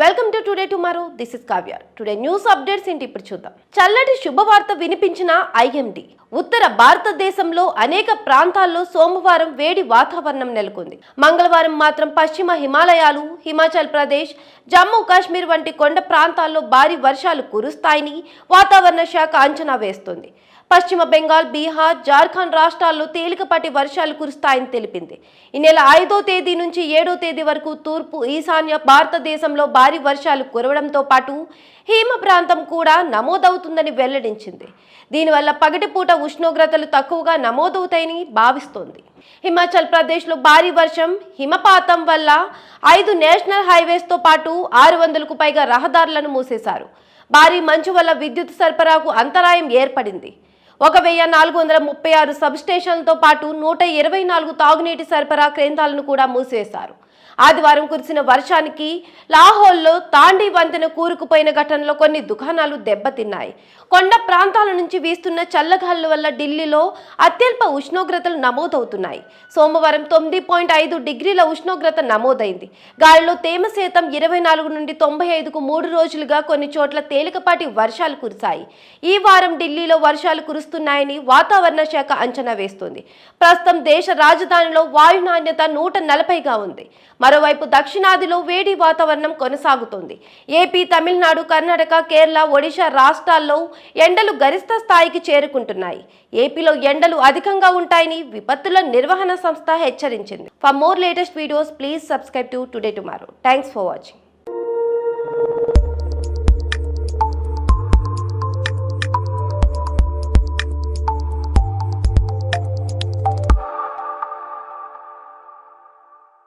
Welcome to today tomorrow this is Kavya today news updates ఏంటి ఇప్పుడు చూద్దాం. చల్లటి శుభవార్త వినిపించిన ఐఎండి ఉత్తర భారతదేశంలో అనేక ప్రాంతాల్లో సోమవారం వేడి వాతావరణం నెలకొంది. మంగళవారం మాత్రం పశ్చిమ హిమాలయాలు హిమాచల్ ప్రదేశ్ జమ్మూ కాశ్మీర్ వంటి కొండ ప్రాంతాల్లో భారీ వర్షాలు కురుస్తాయని వాతావరణ శాఖ అంచనా వేస్తోంది. పశ్చిమ బెంగాల్ బీహార్ జార్ఖండ్ రాష్ట్రాల్లో తేలికపాటి వర్షాలు కురుస్తాయని తెలిపింది. ఈ నెల ఐదో తేదీ నుంచి ఏడో తేదీ వరకు తూర్పు ఈశాన్య భారతదేశంలో భారీ వర్షాలు కురవడంతో పాటు హిమ ప్రాంతం కూడా నమోదవుతుందని వెల్లడించింది. దీనివల్ల పగటిపూట ఉష్ణోగ్రతలు తక్కువగా నమోదవుతాయని భావిస్తోంది. హిమాచల్ ప్రదేశ్లో భారీ వర్షం హిమపాతం వల్ల ఐదు నేషనల్ హైవేస్తో పాటు ఆరు వందలకు పైగా రహదారులను మూసేశారు. భారీ మంచు వల్ల విద్యుత్ సరఫరాకు అంతరాయం ఏర్పడింది. ఒక వెయ్యి నాలుగు వందల ముప్పై ఆరు సబ్ స్టేషన్లతో పాటు నూట ఇరవై నాలుగు తాగునీటి సరఫరా కేంద్రాలను కూడా మూసివేశారు. ఆదివారం కురిసిన వర్షానికి లాహోల్లో తాండీ వంతెన కూరుకుపోయిన ఘటనలో కొన్ని దుకాణాలు దెబ్బతిన్నాయి. కొండ ప్రాంతాల నుంచి వీస్తున్న చల్లగాలుల వల్ల ఢిల్లీలో అత్యల్ప ఉష్ణోగ్రతలు నమోదవుతున్నాయి. సోమవారం తొమ్మిది పాయింట్ ఐదు డిగ్రీల ఉష్ణోగ్రత నమోదైంది. గాలిలో తేమ శాతం ఇరవై నాలుగు నుండి తొంభై ఐదుకు మూడు రోజులుగా కొన్ని చోట్ల తేలికపాటి వర్షాలు కురిశాయి. ఈ వారం ఢిల్లీలో వర్షాలు కురుస్తున్నాయని వాతావరణ శాఖ అంచనా వేస్తుంది. ప్రస్తుతం దేశ రాజధానిలో వాయు నాణ్యత నూట నలభైగా ఉంది. మరోవైపు దక్షిణాదిలో వేడి వాతావరణం కొనసాగుతోంది. ఏపీ తమిళనాడు కర్ణాటక కేరళ ఒడిశా రాష్ట్రాల్లో ఎండలు గరిష్ట స్థాయికి చేరుకుంటున్నాయి. ఏపీలో ఎండలు అధికంగా ఉంటాయని విపత్తుల నిర్వహణ సంస్థ హెచ్చరించింది. For more latest videos please subscribe to today tomorrow thanks for watching